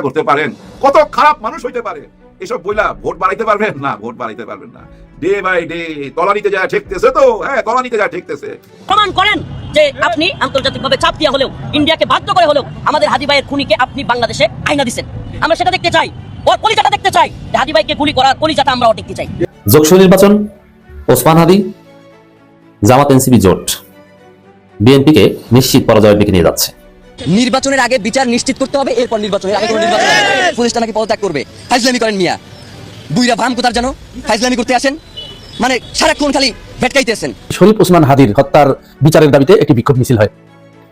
চিন্তা করতে পারেন। কত খারাপ মানুষ হইতে পারে। এসব বইলা ভোট বাড়াইতে পারবেন? না ভোট বাড়াইতে পারবেন না। ডে বাই ডে তলানিতে যায় ঠেকতেছে তো? হ্যাঁ তলানিতে যায় ঠেকতেছে। প্রমাণ করেন যে আপনি আন্তর্জাতিকভাবে চাপ দিয়া হলেও ইন্ডিয়াকে বাধ্য করে হলেও আমাদের হাদি ভাইয়ের খুনিকে আপনি বাংলাদেশে আইনা দিচ্ছেন আমরা সেটা দেখতে চাই। ওর কলিজাটা দেখতে চাই। যে হাদি ভাইকে গুলি করার কলিজাটা আমরাও দেখতে চাই। যোগসু নির্বাচন ওসমান হাদি জামাত এনসিপি জোট। বিএনপিকে নিশ্চিত পরাজয়ের দিকে নিয়ে যাচ্ছে। নির্বাচনের আগে বিচার নিশ্চিত করতে হবে এরপর নির্বাচনের আগে কোনো নির্বাচন না। নাকি পদত্যাগ করবে। ফাইজলামি করেন মিয়া। বুইরা ভাম কোথার জানো? ফাইজলামি করতে আসেন। মানে সারাক্ষণ খালি ভেটকাইতেছেন। শরীফ ওসমান হাদির হত্যার বিচারের দাবিতে একটি বিক্ষোভ মিছিল হয়।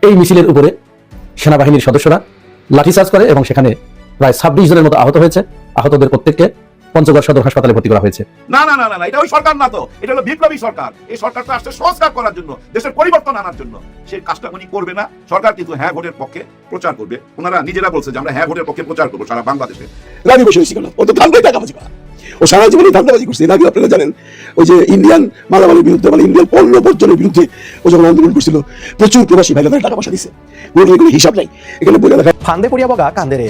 এই মিছিলের উপরে সেনাবাহিনীর সদস্যরা লাঠিচার্জ করে এবং সেখানে প্রায় ছাব্বিশ জনের মতো আহত হয়েছে। আহতদের প্রত্যেককে পঞ্চগড় সদর হাসপাতালে ভর্তি করা হয়েছে। না না না না এটা ওই সরকার না তো। এটা হলো বিপ্লবী সরকার। এই সরকারটা আসছে সংস্কার করার জন্য দেশের পরিবর্তন আনার জন্য। সেই কাজটা উনি করবে না। সরকার কিন্তু হ্যাঁ ভোটের পক্ষে প্রচার করবে। ওনারা নিজেরা বলছে যে আমরা হ্যাঁ ভোটের পক্ষে প্রচার করব সারা বাংলাদেশে। রাজি বসে হয়েছিল ও তো ধান্দাই টাকাবাজি করা। ও সারা জীবনে ধান্দাবাজি করছে। এর আগে আপনারা জানেন ওই যে ইন্ডিয়ান মালামালের বিরুদ্ধে মানে ইন্ডিয়ান পণ্য বর্জনের বিরুদ্ধে ও যখন আন্দোলন করছিল প্রচুর প্রবাসী ভাইরা টাকা পয়সা দিচ্ছে কোনো কোনো হিসাব নাই। এখানে বলে রাখা ফান্দে পড়িয়া বগা কান্দে রে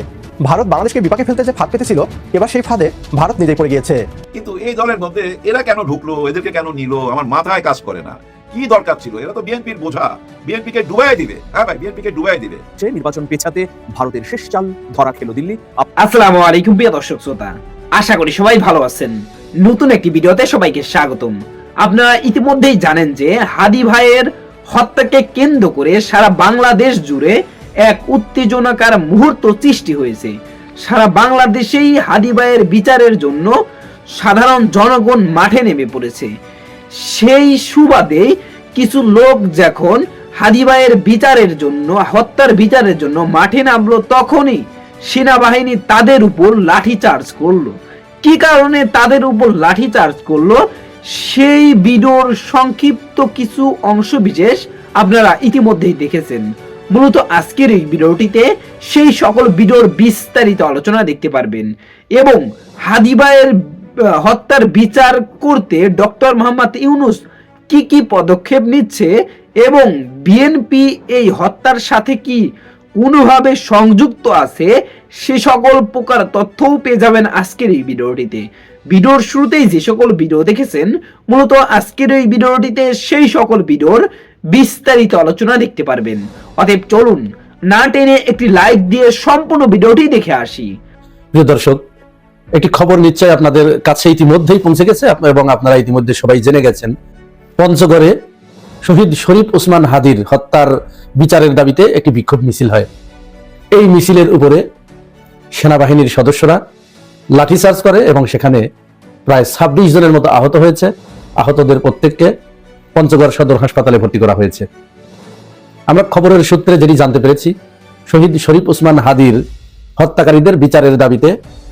ভারত বাংলাদেশকে বিপাকে ফেলতে যে ফাঁদ পেতেছিল এবার সেই ফাঁদে ভারত নিজেই পড়ে গিয়েছে। কিন্তু এই দলের মধ্যে এরা কেন ঢুকলো এদেরকে কেন নিল আমার মাথায় কাজ করে না। কি দরকার ছিল? এরা তো বিএনপির বোঝা। বিএনপি কে ডুবাই দিবে। হ্যাঁ ভাই বিএনপি কে ডুবাই দিবে। যে নির্বাচন পেছাতে ভারতের শেষ চাল ধরা খেলো দিল্লি। আসসালামু আলাইকুম প্রিয় দর্শক শ্রোতা। আশা করি সবাই ভালো আছেন। নতুন একটি ভিডিওতে সবাইকে স্বাগতম। আপনারা ইতিমধ্যেই জানেন যে হাদি ভাইয়ের হত্যাকে কেন্দ্র করে সারা বাংলাদেশ জুড়ে এক উত্তেজনাকার মুহূর্ত সৃষ্টি হয়েছে। সারা বাংলাদেশেই হাদি ভাইয়ের বিচারের জন্য সাধারণ জনগণ মাঠে নেমে পড়েছে। সেই সুবাদে কিছু লোক যখন হাদিবাইয়ের বিচারের জন্য, হত্যার বিচারের জন্য মাঠে নামলো, তখনই সেনাবাহিনী তাদের উপর লাঠি চার্জ করল। কি কারণে তাদের উপর লাঠি চার্জ করল? সেই ভিডিওর সংক্ষিপ্ত কিছু অংশ বিশেষ আপনারা ইতিমধ্যেই দেখেছেন। মূলত আজকের এই ভিডিওটিতে সেই সকল ভিডিওর বিস্তারিত আলোচনা দেখতে পারবেন এবং হাদিবাইয়ের আহ, হত্যার বিচার করতে ডক্টর মোহাম্মদ ইউনুস কি কি পদক্ষেপ নিচ্ছে এবং বিএনপি এই হত্যার সাথে কি কোনোভাবে সংযুক্ত আছে সে সকল প্রকার তথ্যও পেয়ে যাবেন আজকের এই ভিডিওটিতে। ভিডিওর শুরুতেই যে সকল ভিডিও দেখেছেন মূলত আজকের এই ভিডিওটিতে সেই সকল ভিডিওর বিস্তারিত আলোচনা দেখতে পারবেন। অতএব চলুন, না টেনে একটি লাইক দিয়ে সম্পূর্ণ ভিডিওটি দেখে আসি। প্রিয় দর্শক, একটি খবর নিশ্চয় আপনাদের কাছে ইতিমধ্যেই পৌঁছে গেছে এবং আপনারা ইতিমধ্যে সবাই জেনে গেছেন। পঞ্চগড়ে শহীদ শরীফ ওসমান হাদির হত্যার বিচারের দাবিতে একটি বিক্ষোভ মিছিল হয়। এই মিছিলের উপরে সেনাবাহিনীর সদস্যরা লাঠিচার্জ করে, এবং সেখানে প্রায় ছাব্বিশ জনের মতো আহত হয়েছে। আহতদের প্রত্যেককে পঞ্চগড় সদর হাসপাতালে ভর্তি করা হয়েছে। আমরা খবরের সূত্রে যেটি জানতে পেরেছি, শহীদ শরীফ ওসমান হাদির হত্যাকারীদের বিচারের দাবিতে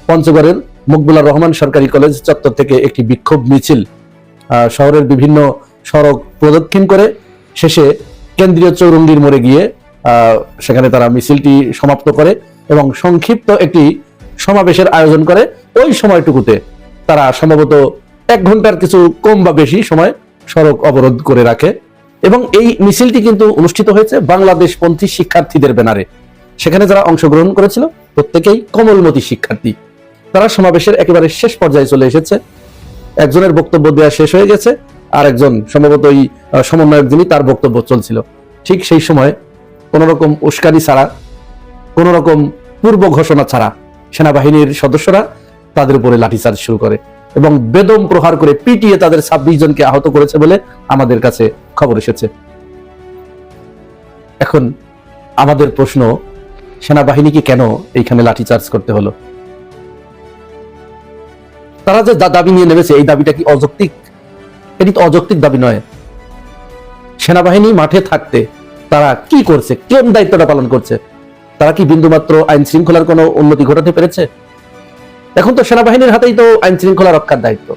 পঞ্চগড়ের মকবুলার রহমান সরকারি কলেজ চত্বর থেকে একটি বিক্ষোভ মিছিল শহরের বিভিন্ন সড়ক প্রদক্ষিণ করে শেষে কেন্দ্রীয় চৌরঙ্গির মোড়ে গিয়ে সেখানে তারা মিছিলটি সমাপ্ত করে এবং সংক্ষিপ্ত একটি সমাবেশের আয়োজন করে। ওই সময়টুকুতে তারা সম্ভবত এক ঘণ্টার কিছু কম বা বেশি সময় সড়ক অবরোধ করে রাখে এবং এই মিছিলটি কিন্তু অনুষ্ঠিত হয়েছে বাংলাদেশপন্থী শিক্ষার্থীদের ব্যানারে। সেখানে যারা অংশগ্রহণ করেছিল প্রত্যেকেই কমলমতি শিক্ষার্থী। তারা সমাবেশের একেবারে শেষ পর্যায়ে চলে এসেছে। একজনের বক্তব্য দেওয়া শেষ হয়ে গেছে আর একজন সম্ভবত ওই সমন্বয়ক যিনি তার বক্তব্য চলছিল। ঠিক সেই সময় কোন রকম উস্কানি ছাড়া কোন রকম পূর্ব ঘোষণা ছাড়া সেনাবাহিনীর সদস্যরা তাদের উপরে লাঠিচার্জ শুরু করে। এবং বেদম প্রহার করে পিটিয়ে তাদের ছাব্বিশ জনকে আহত করেছে বলে আমাদের কাছে খবর এসেছে। এখন আমাদের প্রশ্ন, সেনাবাহিনীকে কেন এইখানে লাঠিচার্জ করতে হলো? তারা যে দাবি নিয়ে নেমেছে, এই দাবিটা কি অযৌক্তিক? এটি তো অযৌক্তিক দাবি নয়। সেনাবাহিনী মাঠে থাকতে তারা কি করছে? কোন দায়িত্বটা পালন করছে? তারা কি বিন্দুমাত্র আইন শৃঙ্খলার কোনো উন্নতি ঘটাতে পেরেছে? এখন তো সেনাবাহিনীর হাতেই তো আইন শৃঙ্খলা রক্ষার দায়িত্ব।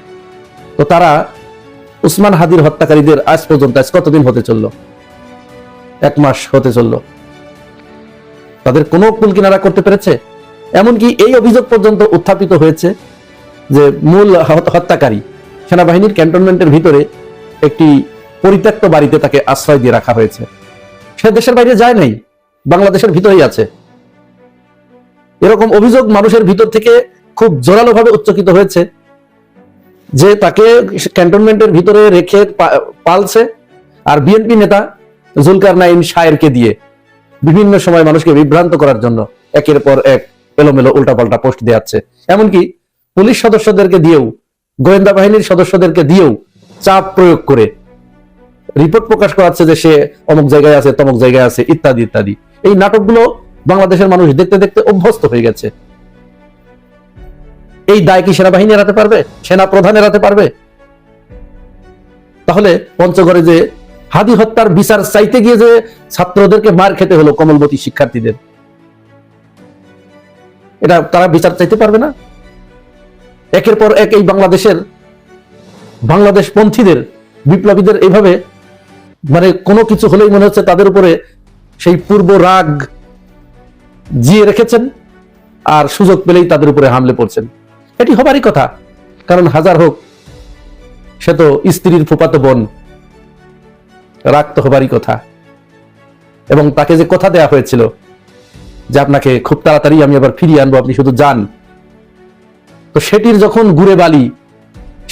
তো তারা উসমান হাদির হত্যাকারীদের আজ পর্যন্ত, আজ কতদিন হতে চলল? এক মাস হতে চলল। তাদের কোনো কুল কিনারা করতে পেরেছে? এমনকি এই অভিযোগ পর্যন্ত উত্থাপিত হয়েছে যে মূল হত্যাকারী সেনাবাহিনীর ক্যান্টনমেন্টের ভিতরে একটি পরিত্যক্ত বাড়িতে তাকে আশ্রয় দিয়ে রাখা হয়েছে। সে দেশের বাইরে যায় নাই, বাংলাদেশের ভিতরেই আছে। এরকম অভিযোগ মানুষের ভিতর থেকে খুব জোরালোভাবে উচ্চকিত হয়েছে, যে তাকে ক্যান্টনমেন্টের ভিতরে রেখে পালছে, আর বিএনপি নেতা জুলকার নাইন শায়েরকে দিয়ে বিভিন্ন সময় মানুষকে বিভ্রান্ত করার জন্য একের পর এক এলোমেলো উল্টাপাল্টা পোস্ট দেওয়াচ্ছে এমনকি পুলিশ সদস্যদেরকে দিয়েও, গোয়েন্দা বাহিনীর সদস্যদেরকে দিয়েও চাপ প্রয়োগ করে রিপোর্ট প্রকাশ করাচ্ছে যে সে অমুক জায়গায় আছে, তমুক জায়গায় আছে, ইত্যাদি ইত্যাদি। এই নাটকগুলো বাংলাদেশের মানুষ দেখতে দেখতে অভ্যস্ত হয়ে গেছে। এই দায় কি সেনাবাহিনী এড়াতে পারবে? সেনা প্রধান এড়াতে পারবে? তাহলে পঞ্চগড়ে যে হাদি হত্যার বিচার চাইতে গিয়ে যে ছাত্রদেরকে মার খেতে হলো কমলবতী শিক্ষার্থীদের, এটা তারা বিচার চাইতে পারবে না? একের পর এক এই বাংলাদেশের, বাংলাদেশ পন্থীদের, বিপ্লবীদের এইভাবে মানে কোনো কিছু হলেই মনে হচ্ছে তাদের উপরে সেই পূর্ব রাগ জিয়ে রেখেছেন আর সুযোগ পেলেই তাদের উপরে হামলে পড়ছেন। এটি হবারই কথা। কারণ হাজার হোক, সে তো স্ত্রীর ফুপাতো বোন। রাগ তো হবারই কথা। এবং তাকে যে কথা দেয়া হয়েছিল, যে আপনাকে খুব তাড়াতাড়ি আমি আবার ফিরিয়ে আনব, আপনি শুধু যান। তো সেটির যখন ঘুরে বালি,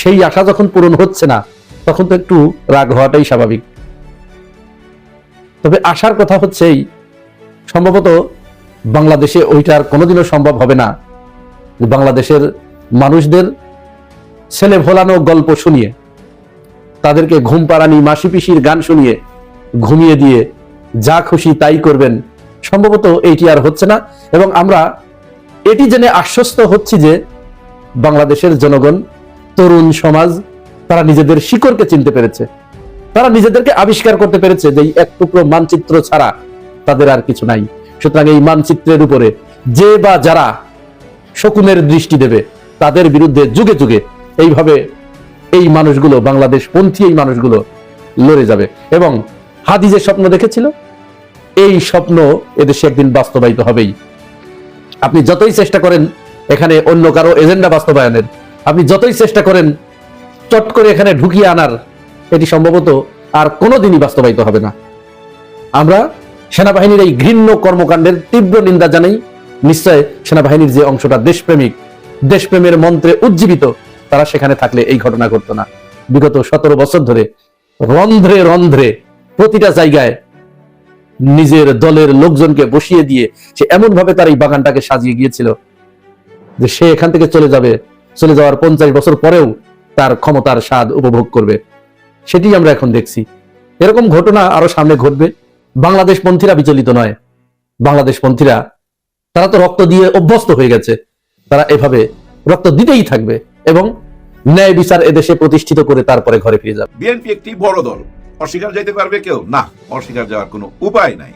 সেই আশা যখন পূরণ হচ্ছে না, তখন তো একটু রাগ হওয়াটাই স্বাভাবিক। তবে আশার কথা হচ্ছেই, সম্ভবত বাংলাদেশে ওইটার কোনোদিনও সম্ভব হবে না। বাংলাদেশের মানুষদের ছেলে ভোলানো গল্প শুনিয়ে, তাদেরকে ঘুম পাড়ানি মাসি পিসির গান শুনিয়ে, ঘুমিয়ে দিয়ে যা খুশি তাই করবেন, সম্ভবত এইটি আর হচ্ছে না। এবং আমরা এটি জেনে আশ্বস্ত হচ্ছি যে বাংলাদেশের জনগণ, তরুণ সমাজ, তারা নিজেদের শিকড়কে চিনতে পেরেছে। তারা নিজেদেরকে আবিষ্কার করতে পেরেছে যে এক টুকরো মানচিত্র ছাড়া তাদের আর কিছু নাই। সুতরাং এই মানচিত্রের উপরে যে বা যারা শকুনের দৃষ্টি দেবে তাদের বিরুদ্ধে যুগে যুগে এইভাবে এই মানুষগুলো, বাংলাদেশ পন্থী এই মানুষগুলো লড়ে যাবে। এবং হাদি যে স্বপ্ন দেখেছিল? এই স্বপ্ন এদেশে একদিন বাস্তবায়িত হবেই। আপনি যতই চেষ্টা করেন এখানে অন্য কারও এজেন্ডা বাস্তবায়নের, আপনি যতই চেষ্টা করেন চট করে এখানে ঢুকিয়ে আনার, এটি সম্ভবত আর কোনোদিনই বাস্তবায়িত হবে না। আমরা সেনাবাহিনীর এই ঘৃণ্য কর্মকাণ্ডের তীব্র নিন্দা জানাই। নিশ্চয় সেনাবাহিনীর যে অংশটা দেশপ্রেমিক দেশপ্রেমের মন্ত্রে উজ্জীবিত, তারা সেখানে থাকলে এই ঘটনা ঘটতো না। বিগত সতেরো বছর ধরে রন্ধ্রে রন্ধ্রে প্রতিটা জায়গায় নিজের দলের লোকজনকে বসিয়ে দিয়ে সে এমন ভাবে তার এই বাগানটাকে সাজিয়ে গিয়েছিল যে সে এখান থেকে চলে যাবে। চলে যাওয়ার পঞ্চাশ বছর পরেও তার ক্ষমতার স্বাদ উপভোগ করবে। সেটি আমরা এখন দেখছি। এরকম ঘটনা আরও সামনে ঘটবে। বাংলাদেশ পন্থীরা বিচলিত নয়। বাংলাদেশ পন্থীরা তারা তো রক্ত দিয়ে অভ্যস্ত হয়ে গেছে। তারা এভাবে রক্ত দিতেই থাকবে এবং ন্যায় বিচার এদেশে প্রতিষ্ঠিত করে তারপরে ঘরে ফিরে যাবে। বিএনপি একটি বড় দল। অস্বীকার যেতে পারবে কেউ? না, অস্বীকার যাওয়ার কোনো উপায় নাই।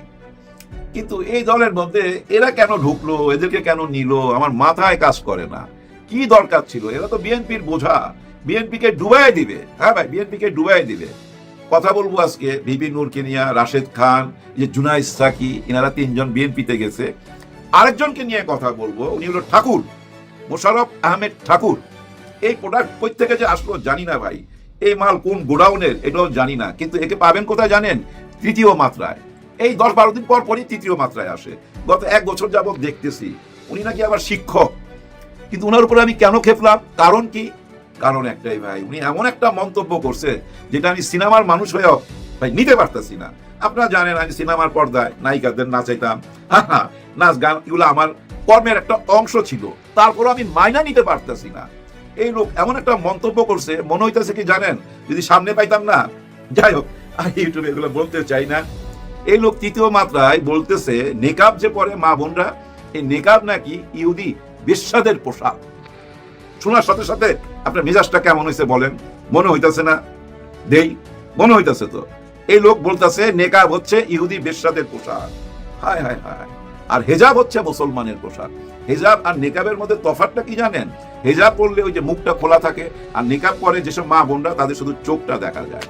কিন্তু এই দলের মধ্যে এরা কেন ঢুকলো? এদেরকে কেন নিল? আমার মাথায় কাজ করে না। কি দরকার ছিল? এরা তো বিএনপির বোঝা। বিএনপিকে ডুবাই দিবে। হ্যাঁ ভাই, বিএনপিকে ডুবাই দিবে। কথা বলব আজকে ভিপি নূর কেনিয়া, রাশেদ খান, যে জুনাইস সাকি এনারা তিনজন বিএনপিতে গেছে। আরেকজনকে নিয়ে কথা বলব, উনি হলো ঠাকুর। মোশারফ আহমেদ ঠাকুর। এই প্রোডাক্ট কই থেকে যে আসলো জানি না ভাই। এই মাল কোন গোডাউনের এটাও জানি না। কিন্তু একে পাবেন কোথায় জানেন? তৃতীয় মাত্রায়। এই দশ বারো দিন পর পরই তৃতীয় মাত্রায় আসে। গত এক বছর যাবত দেখতেছি। উনি নাকি আবার শিক্ষক। কিন্তু ওনার উপরে আমি কেন খেপলাম? কারণ কি? কারণ একটাই ভাই, উনি এমন একটা মন্তব্য করছে, যেটা আমি সিনেমার মানুষ হয়েও ভাই নিতে পারতেছি না। আপনারা জানেন আমি সিনেমার পর্দায় নায়িকাদের নাচাইতাম। হ্যাঁ হ্যাঁ নাচ গান, এগুলো আমার কর্মের একটা অংশ ছিল। তারপর আমি মাইনা নিতে পারতেছি না। এই লোক এমন একটা মন্তব্য করছে, মনে হইতেছে কি জানেন? যদি সামনে পাইতাম না। যাই হোক আমি ইউটিউবে এগুলো বলতে চাই না। এই লোক তৃতীয় মাত্রায় বলতেছে, নেকাব যে পরে মা বোনরা, এই নেকাব নাকি ইহুদি বিশ্বাদের পোশাক। শোনার সাথে সাথে আপনার মেজাজটা কেমন হয়েছে বলেন? মনে হইতাছে না? দেই, মনে হইতেছে তো। এই লোক বলতেছে, নেকাব হচ্ছে ইহুদি বেশ্যাদের পোশাক। হায় হায় হায়। আর হেজাব হচ্ছে মুসলমানের পোশাক। হেজাব আর নেকাবের মধ্যে তফাৎটা কি জানেন? হেজাব পরলে ওই যে মুখটা খোলা থাকে, আর নেকাব পরে যেসব মা বোনরা, তাদের শুধু চোখটা দেখা যায়।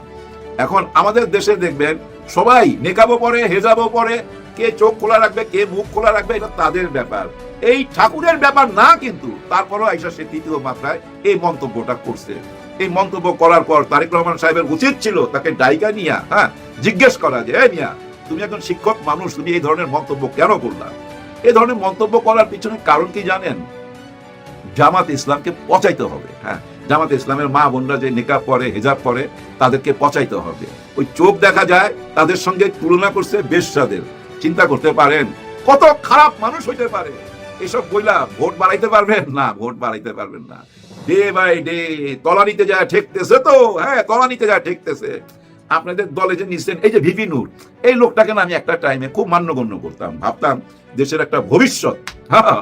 এখন আমাদের দেশে দেখবেন, সবাই নেকাবও পরে, হেজাবও পরে, কে চোখ খোলা রাখবে, কে মুখ খোলা রাখবে, এটা তাদের ব্যাপার। এই ঠাকুরের ব্যাপার না কিন্তু, তারপরও আইসা সে তৃতীয় মাত্রায় এই মন্তব্যটা করছে। এই মন্তব্য করার পর তারেক রহমান সাহেবের উচিত ছিল তাকে ডাইকা নিয়া হ্যাঁ জিজ্ঞেস করা যে "এই মিয়া তুমি একজন শিক্ষক মানুষ, তুমি এই ধরনের মন্তব্য কেন করলা? এ ধরনের মন্তব্য করার পিছনে কারণ কি জানেন? জামাত ইসলামকে পচাইতে হবে হ্যাঁ? জামাত ইসলামের মা বোনরা যে নিকাব পরে, হেজাব পরে, তাদেরকে পচাইতে হবে। ওই চোখ দেখা যায়, তাদের সঙ্গে তুলনা করছে বেশ্যাদের। চিন্তা করতে পারেন, কত খারাপ মানুষ হইতে পারে। এসব বইলা ভোট বাড়াইতে পারবেন? না, ভোট বাড়াইতে পারবেন না। ডে বাই ডে, তলানিতে যায় ঠেকতেছে তো হ্যাঁ তলানিতে যায় ঠেকতেছে। আপনাদের দলে যে নিচ্ছেন এই যে ভিপি নূর, এই লোকটাকে না আমি একটা টাইমে খুব মান্যগণ্য করতাম। ভাবতাম দেশের একটা ভবিষ্যৎ। হ্যাঁ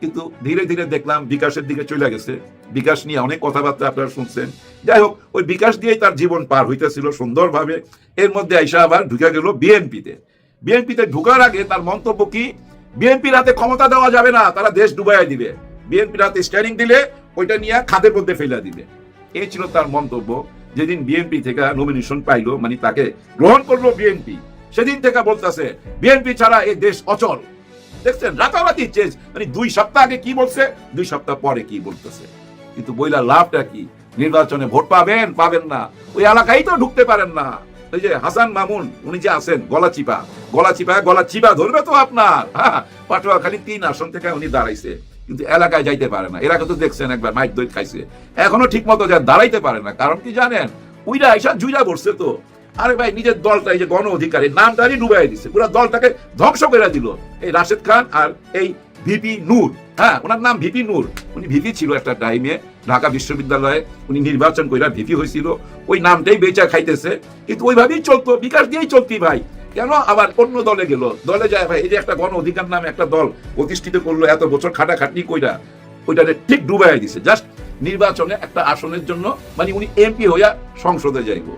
কিন্তু ধীরে ধীরে দেখলাম বিকাশের দিকে চলে গেছে। বিকাশ নিয়ে অনেক কথাবার্তা আপনারা শুনছেন। যাই হোক, ওই বিকাশ দিয়েই তার জীবন পার হইতেছিল সুন্দরভাবে। এর মধ্যে আইসা আবার ঢুকে গেল বিএনপিতে। বিএনপিতে ঢুকার আগে তার মন্তব্য কি? বিএনপির হাতে ক্ষমতা দেওয়া যাবে না, তারা দেশ ডুবাইয়া দিবে। বিএনপির হাতে স্ট্যান্ডিং দিলে ওইটা নিয়ে খাদের মধ্যে ফেলে দিবে। এই ছিল তার মন্তব্য। যেদিন বিএনপি থেকে নমিনেশন পাইলো মানে তাকে গ্রহণ করল বিএনপি সেদিন থেকে বলতেছে বিএনপি ছাড়া এই দেশ অচল। দেখছেন, রাতারাতি চেঞ্জ মানে দুই সপ্তাহ আগে কি বলছে? দুই সপ্তাহ পরে কি বলতেছে? কিন্তু বইলা লাভটা কি? নির্বাচনে ভোট পাবেন? পাবেন না। ওই এলাকায় তো ঢুকতে পারেন না। ওই যে হাসান মামুন, উনি যে আছেন গলা চিপা গলা চিপা গলা চিপা ধরবে তো আপনার। হ্যাঁ পাটুয়াখালী তিন আসন থেকে উনি দাঁড়াইছে। কিন্তু এলাকায় যাইতে পারে না। এর আগে তো দেখছেন একবার মাইক দই খাইছে। এখনও ঠিক মতো যা দাঁড়াইতে পারে না, কারণ কি জানেন? উইরা এসা জুইরা বসছে তো। আরে ভাই, নিজের দলটা, এই যে গণ অধিকারী, নামটারই ডুবাই দিছে। পুরো দলটাকে ধ্বংস করে দিল। এই রাশেদ খান আর এই ভিপি নূর। হ্যাঁ ওনার নাম ভিপি নূর। উনি ভিপি ছিল একটা টাইমে ঢাকা বিশ্ববিদ্যালয়ে। উনি নির্বাচন কইরা ভিপি হয়েছিল ওই নামটাই বেচা খাইতেছে। কিন্তু ওইভাবেই চলতো, বিকাশ দিয়েই চলতি ভাই। কেন আবার অন্য দলে গেল? দলে যায় ভাই, এই যে একটা গণ অধিকার নামে একটা দল প্রতিষ্ঠিত করল এত বছর খাটাখাটনি কইরা, ওইটারে ঠিক ডুবাই দিছে। জাস্ট নির্বাচনে একটা আসনের জন্য মানে উনি এমপি হইয়া সংসদে যাইবো।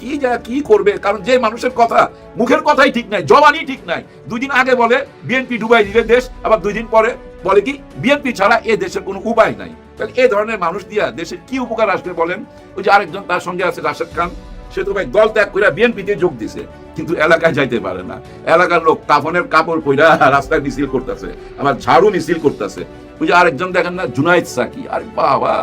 কি যা, কি করবে? কারণ যে মানুষের কথা, মুখের কথাই ঠিক নাই, জবানই ঠিক নাই। দুই দিন আগে বলে বিএনপি ডুবাই দিবে দেশ, আবার দুই দিন পরে বলে কি বিএনপি ছাড়া এ দেশের কোনো উপায় নাই। তাহলে এই ধরনের মানুষ দিয়া দেশের কি উপকার আসবে বলেন? ওই যে আরেকজন তার সঙ্গে আছে রাশেদ খান। সে তো ভাই দল ত্যাগ করে বিএনপিতে যোগ দিছে, কিন্তু এলাকায় যাইতে পারে না। এলাকার লোক কাফনের কাপড় কইরা রাস্তায় মিছিল করতেছে, আবার ঝাড়ু মিছিল করতেছে। ওই যে আরেকজন দেখেন না, জুনাইদ সাকি, আরে বাবা,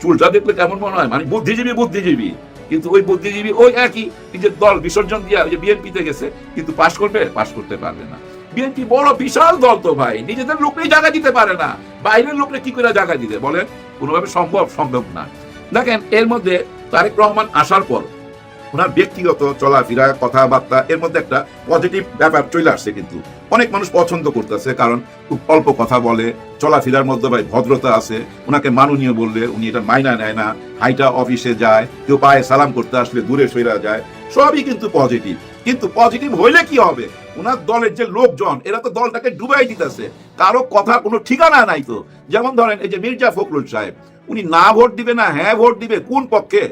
চুলটা দেখলে কেমন মনে হয়? মানে বুদ্ধিজীবী বুদ্ধিজীবী। কিন্তু ওই বুদ্ধিজীবী ওই একই নিজের দল বিসর্জন দিয়া ওই যে বিএনপিতে গেছে, কিন্তু পাশ করবে, পাশ করতে পারবে না। বিএনপি বড়, বিশাল দল তো ভাই, নিজেদের লোককেই জায়গা দিতে পারে না। বাইরের লোকরে কি করে জায়গা দিতে বলেন? কোনোভাবে সম্ভব সম্ভব না। দেখেন, এর মধ্যে তারেক রহমান আসার পর ওনার ব্যক্তিগত চলাফেরা, কথাবার্তা, এর মধ্যে একটা পজিটিভ ব্যাপার চলে আসছে কিন্তু। অনেক মানুষ পছন্দ করতেছে কারণ খুব অল্প কথা বলে, চলাফেরার মধ্যে ভাই ভদ্রতা আছে, ওনাকে মাননীয় বললে উনি এটা মাইনা নেয় না, হাইটা অফিসে যায়, কেউ পায়ে সালাম করতে আসলে দূরে সইরা যায়, সবই কিন্তু পজিটিভ কিন্তু পজিটিভ হইলে কি হবে? ওনার দলের যে লোকজন, এরা তো দলটাকে ডুবাই দিতেছে। কারও কথা কোনো ঠিকানা নাই তো। যেমন ধরেন এই যে মির্জা ফখরুল সাহেব, উনি না ভোট দিবে না হ্যাঁ ভোট দিবে, কোন পক্ষে?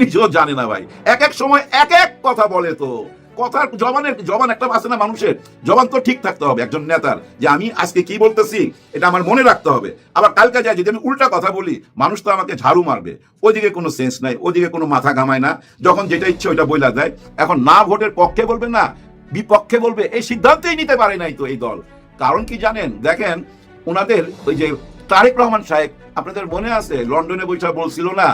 নিজেও জানে না ভাই। এক এক সময় এক এক কথা বলে তো। কথার জবানের জবান একটা আছে না মানুষের। জবান তো ঠিক থাকতে হবে একজন নেতার যে আমি আজকে কি বলতেছি, এটা আমার মনে রাখতে হবে। আবার কালকে যাই, যদি আমি উল্টা কথা বলি, মানুষ তো আমাকে ঝাড়ু মারবে। ওইদিকে কোনো সেন্স নাই, ওইদিকে কোনো মাথা ঘামায় না। যখন যেটা ইচ্ছে ওইটা বইলা দেয় এখন না ভোটের পক্ষে বলবে না, বিপক্ষে বলবে, এই সিদ্ধান্তই নিতে পারে নাই তো এই দল। কারণ কি জানেন? দেখেন, ওনাদের ওই যে তারেক রহমান সাহেব, আপনাদের মনে আছে? লন্ডনে বৈঠা বলছিল না?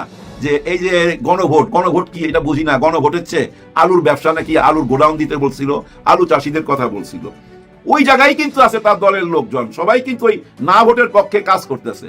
যে এই যে গণভোট গণভোট কি? এটা বুঝি না। গণভোট হচ্ছে আলুর ব্যবসা নাকি আলুর গোডাউন দিতে বলছিল, আলু চাষিদের কথা বলছিল। ওই জায়গায় কিন্তু আছে তার দলের লোকজন। সবাই কিন্তু ওই না ভোটের পক্ষে কাজ করতেছে।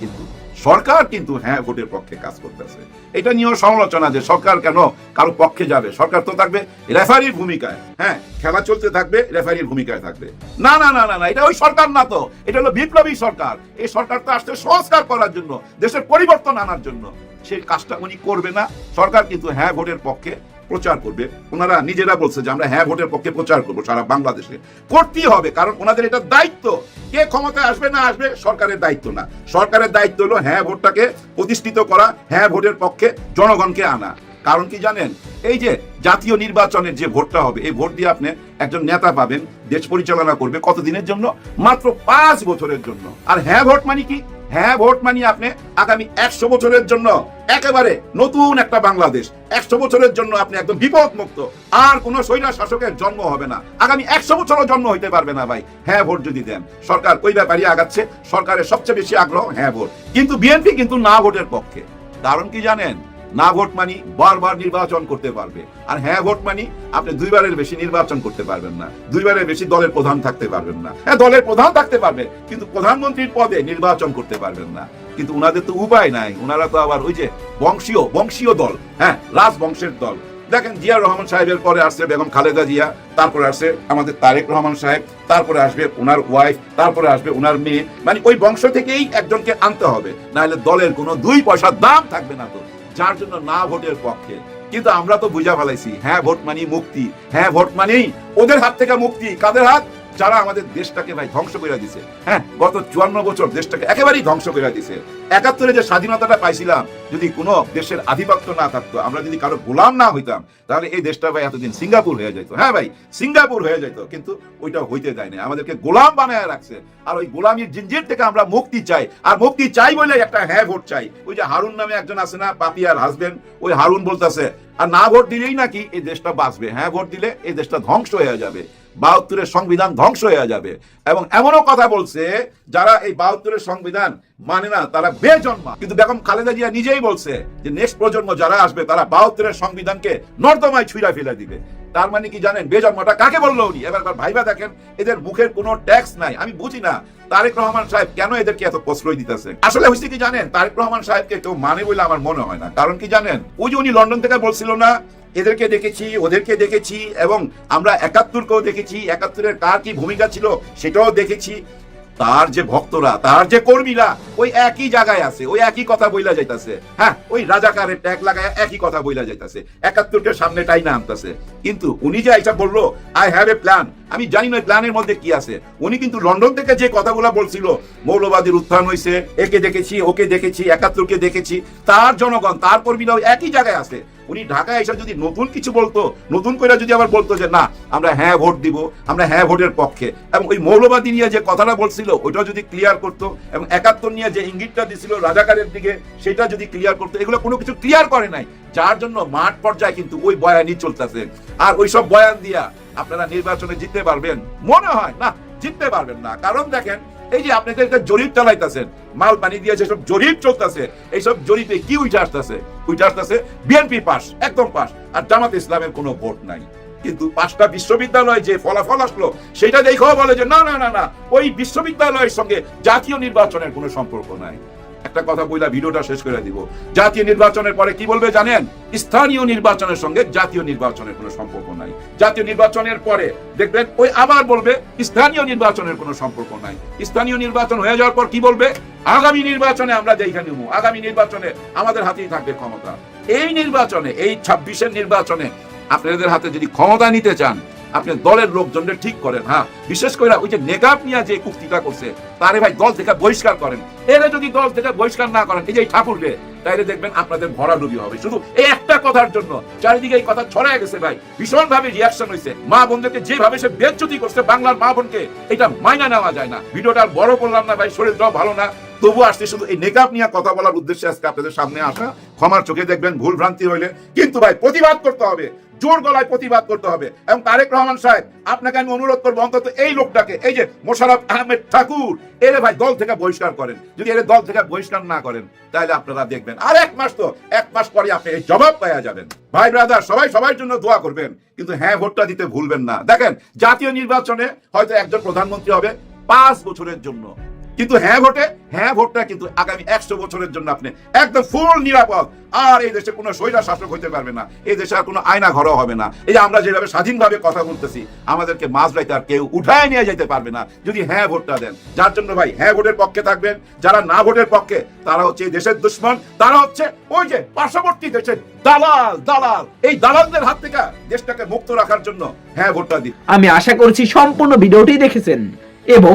কিন্তু সরকার কিন্তু হ্যাঁ ভোটের পক্ষে কাজ করতেছে। এটা নিয়েও সমালোচনা যে সরকার কেন কারও পক্ষে যাবে? সরকার তো থাকবে রেফারির ভূমিকায়। হ্যাঁ খেলা চলতে থাকবে, রেফারির ভূমিকায় থাকবে। না না না না না, এটা ওই সরকার না তো। এটা হলো বিপ্লবী সরকার। এই সরকার তো আসছে সংস্কার করার জন্য, দেশের পরিবর্তন আনার জন্য। সেই কাজটা উনি করবে না। সরকার কিন্তু হ্যাঁ ভোটের পক্ষে প্রচার করবে। ওনারা নিজেরা বলছে যে আমরা হ্যাঁ ভোটের পক্ষে প্রচার করব সারা বাংলাদেশে। করতেই হবে, কারণ ওনাদের এটা দায়িত্ব। কে ক্ষমতায় আসবে না আসবে সরকারের দায়িত্ব না। সরকারের দায়িত্ব হলো হ্যাঁ ভোটটাকে প্রতিষ্ঠিত করা হ্যাঁ ভোটের পক্ষে জনগণকে আনা। কারণ কি জানেন? এই যে জাতীয় নির্বাচনের যে ভোটটা হবে, এই ভোট দিয়ে আপনি একজন নেতা পাবেন, দেশ পরিচালনা করবে কতদিনের জন্য? মাত্র পাঁচ বছরের জন্য। আর হ্যাঁ ভোট মানে কি? হ্যাঁ ভোট মানি আপনি আগামী একশো বছরের জন্য। একেবারে নতুন একটা বাংলাদেশ। একশো বছরের জন্য আপনি একদম বিপদ মুক্ত আর কোন স্বৈরা শাসকের জন্ম হবে না। আগামী একশো বছরও জন্ম হইতে পারবে না ভাই। হ্যাঁ ভোট যদি দেন। সরকার ওই ব্যাপারই আগাচ্ছে। সরকারের সবচেয়ে বেশি আগ্রহ হ্যাঁ ভোট। কিন্তু বিএনপি কিন্তু না ভোটের পক্ষে। কারণ কি জানেন? না ভোট মানি বারবার নির্বাচন করতে পারবে। আর হ্যাঁ ভোট মানি আপনি দুইবারের বেশি নির্বাচন করতে পারবেন না। দুইবারের বেশি দলের প্রধান থাকতে পারবেন না। হ্যাঁ দলের প্রধান থাকতে পারবে, কিন্তু প্রধানমন্ত্রীর পদে নির্বাচন করতে পারবেন না। কিন্তু উনাদের তো উপায় নাই। উনারা তো আবার ওই যে বংশীয় বংশীয় দল। হ্যাঁ রাজবংশের দল। দেখেন, জিয়া রহমান সাহেবের পরে আসছে বেগম খালেদা জিয়া, তারপরে আসছে আমাদের তারেক রহমান সাহেব, তারপরে আসবে ওনার ওয়াইফ তারপরে আসবে ওনার মেয়ে। মানে ওই বংশ থেকেই একজনকে আনতে হবে। নাহলে দলের কোনো দুই পয়সার দাম থাকবে না তো। যার জন্য না ভোটের পক্ষে। কিন্তু আমরা তো বুঝা ফেলাইছি হ্যাঁ ভোট মানি মুক্তি। হ্যাঁ ভোট মানি ওদের হাত থেকে মুক্তি। কাদের হাত? যারা আমাদের দেশটাকে ভাই ধ্বংস করে দিছে হ্যাঁ গত চুয়ান্ন বছর দেশটাকে একেবারেই ধ্বংস করে দিছে। একাত্তরে যে স্বাধীনতাটা পাইছিলাম, যদি কোনো দেশের আধিপত্য না থাকতো, আমরা যদি কারও গোলাম না হইতাম, তাহলে এই দেশটা ভাই এতদিন সিঙ্গাপুর হয়ে যেত হ্যাঁ ভাই, সিঙ্গাপুর হয়ে যেত কিন্তু ওইটা হইতে দেয় না আমাদেরকে গোলাম বানায় রাখছে। আর ওই গোলামির জিঞ্জির থেকে আমরা মুক্তি চাই। আর মুক্তি চাই বলে একটা হ্যাঁ ভোট চাই। ওই যে হারুন নামে একজন আছে না পাপিয়ার হাজবেন্ড ওই হারুন বলতেছে, আর না ভোট দিলেই নাকি এই দেশটা বাঁচবে? হ্যাঁ ভোট দিলে এই দেশটা ধ্বংস হয়ে যাবে। বাহাত্তরের সংবিধান ধ্বংস হয়ে যাবে। এবং এমনও কথা বলছে, যারা এই বাহাত্তরের সংবিধান মানে না, তারা বেজন্মা। কিন্তু বেগম খালেদা জিয়া নিজেই বলছে যে নেক্সট প্রজন্ম যারা আসবে, তারা বাহাত্তরের সংবিধানকে নর্দমায় ছুঁড়া ফেলে দিবে। তার মানে কি জানেন, বেজন্মাটা কাকে বলল উনি? এবার ভাইবা দেখেন, এদের মুখের কোনো ট্যাক্স নাই। আমি বুঝি না, তারেক রহমান সাহেব কেন এদেরকে এত প্রশ্রয় দিতেছে? আসলে হয়েছে কি জানেন, তারেক রহমান সাহেবকে কেউ মানে বলে আমার মনে হয় না। কারণ কি জানেন, ওই যে উনি লন্ডন থেকে বলছিল না এদেরকে দেখেছি, ওদেরকে দেখেছি এবং আমরা একাত্তরকেও দেখেছি, একাত্তরের কার কি ভূমিকা ছিল সেটাও দেখেছি। তার যে ভক্তরা, তার যে কর্মীরা, ওই একই জায়গায় আছে, ওই একই কথা বইলা যাইতাছে। হ্যাঁ ওই রাজাকারের ট্যাগ লাগায় একই কথা বইলা যাইতাছে। একাত্তরকে সামনে টাই না আনতেছে। কিন্তু উনি যে এটা বলল আই হ্যাভ এ প্ল্যান আমি জানি না প্ল্যানের মধ্যে কি আছে। উনি কিন্তু লন্ডন থেকে যে কথাগুলো বলছিল, মৌলবাদীর উত্থান হয়েছে একে দেখেছি, ওকে দেখেছি, একাত্তরকে দেখেছি, তার জনগণ, তার কর্মীরা ওই একই জায়গায় আছে। উনি ঢাকায় এসে যদি নতুন কিছু বলতো, নতুন করে যদি আবার বলতো যে, না, আমরা হ্যাঁ ভোট দিব, আমরা হ্যাঁ ভোটের পক্ষে। এবং ওই মৌলবাদী নিয়ে যে কথাটা বলছিল, ওইটাও যদি ক্লিয়ার করতো, এবং একাত্তর নিয়ে যে ইঙ্গিতটা দিছিল রাজাকারের দিকে, সেটা যদি ক্লিয়ার করতো, এগুলো কোনো কিছু ক্লিয়ার করে নাই। যার জন্য মাঠ পর্যায়ে কিন্তু ওই বয়ানই চলতেছে। আর ওই সব বয়ান দিয়া আপনারা নির্বাচনে জিততে পারবেন, মনে হয় না, জিততে পারবেন না। কারণ দেখেন এই যে আপনাদের একটা জরিপ চালাইতেছেন, মাল পানি দিয়ে যেসব জরিপ চলতেছে, এইসব জরিপে কি উঠে আসতেছে? উঠে আসতেছে বিএনপি পাস, একদম পাস, আর জামাত ইসলামের কোনো ভোট নাই। কিন্তু পাঁচটা বিশ্ববিদ্যালয় যে ফলাফল আসলো সেটা দেখেও বলে যে না না না না, ওই বিশ্ববিদ্যালয়ের সঙ্গে জাতীয় নির্বাচনের কোনো সম্পর্ক নাই। একটা কথা বইলা ভিডিওটা শেষ করে দিব। জাতীয় নির্বাচনের পরে কি বলবে জানেন? স্থানীয় নির্বাচনের সঙ্গে জাতীয় নির্বাচনের কোনো সম্পর্ক নাই। জাতীয় নির্বাচনের পরে, দেখবেন, ওই আবার বলবে, স্থানীয় নির্বাচনের কোনো সম্পর্ক নাই। স্থানীয় নির্বাচন হয়ে যাওয়ার পর কি বলবে? আগামী নির্বাচনে আমরা যেখানে নেব আগামী নির্বাচনে আমাদের হাতেই থাকবে ক্ষমতা। এই নির্বাচনে, এই ছাব্বিশের নির্বাচনে আপনাদের হাতে যদি ক্ষমতা নিতে চান আপনি দলের লোকজনদের ঠিক করেন হ্যাঁ? বিশেষ করে ওই যে নেকাব নিয়ে যে কুক্তিটা করছে, তারে ভাই দল থেকে বহিষ্কার করেন। এরা যদি দল থেকে বহিষ্কার না করেন, এই যে ঠাকুরকে, তাইলে দেখবেন আপনাদের ভরাডুবি হবে। শুধু এই একটা কথার জন্য, চারিদিকে এই কথা ছড়ায় গেছে ভাই। ভীষণ ভাবে রিয়াকশন হয়েছে মা বোনদেরকে যেভাবে সে বেজ্জতি করছে বাংলার মা বোনকে, এটা মাইনা নেওয়া যায় না। ভিডিওটা বড় করলাম না ভাই, শরীরটাও ভালো না। তবু আসছে শুধু এই নেকাব নিয়ে কথা বলার উদ্দেশ্যে আজকে আপনাদের সামনে আসা। ক্ষমার চোখে দেখবেন ভুল ভ্রান্তি হইলে। কিন্তু ভাই, প্রতিবাদ করতে হবে। জোর গলায় প্রতিবাদ করতে হবে। এবং তারেক রহমান সাহেব, আপনাকে আমি অনুরোধ করব অন্তত এই লোকটাকে, এই যে মোশারফ আহমেদ ঠাকুর, এরে ভাই দল থেকে বহিষ্কার করেন। যদি এর দল থেকে বহিষ্কার না করেন, তাহলে আপনারা দেখবেন। আর এক মাস তো, এক মাস পরে আপনি এই জবাব পাওয়া যাবেন। ভাই ব্রাদার, সবাই সবার জন্য দোয়া করবেন, কিন্তু হ্যাঁ ভোটটা দিতে ভুলবেন না। দেখেন, জাতীয় নির্বাচনে হয়তো একজন প্রধানমন্ত্রী হবে পাঁচ বছরের জন্য। কিন্তু হ্যাঁ ভোটে হ্যাঁ ভোটটা কিন্তু আগামী একশো বছরের জন্য আপনি একদম ফুল নিরাপদ। আর এই দেশে কোনো স্বৈরা শাসক হইতে পারবে না। এই দেশে আর কোনো আয়না ঘরও হবে না। এই আমরা যেভাবে স্বাধীনভাবে কথা বলতেছি, আমাদেরকে মাঝ রাইতে আর কেউ উঠায় নিয়ে যেতে পারবে না। যদি হ্যাঁ ভোটটা দেন, যার জন্য ভাই হ্যাঁ ভোটের পক্ষে থাকবেন, যারা না ভোটের পক্ষে, তারা হচ্ছে এই দেশের দুশ্মন, তারা হচ্ছে ওই যে পার্শ্ববর্তী দেশের দালাল দালাল। এই দালালদের হাত থেকে দেশটাকে মুক্ত রাখার জন্য হ্যাঁ ভোটটা দিন। আমি আশা করছি সম্পূর্ণ ভিডিওটি দেখেছেন এবং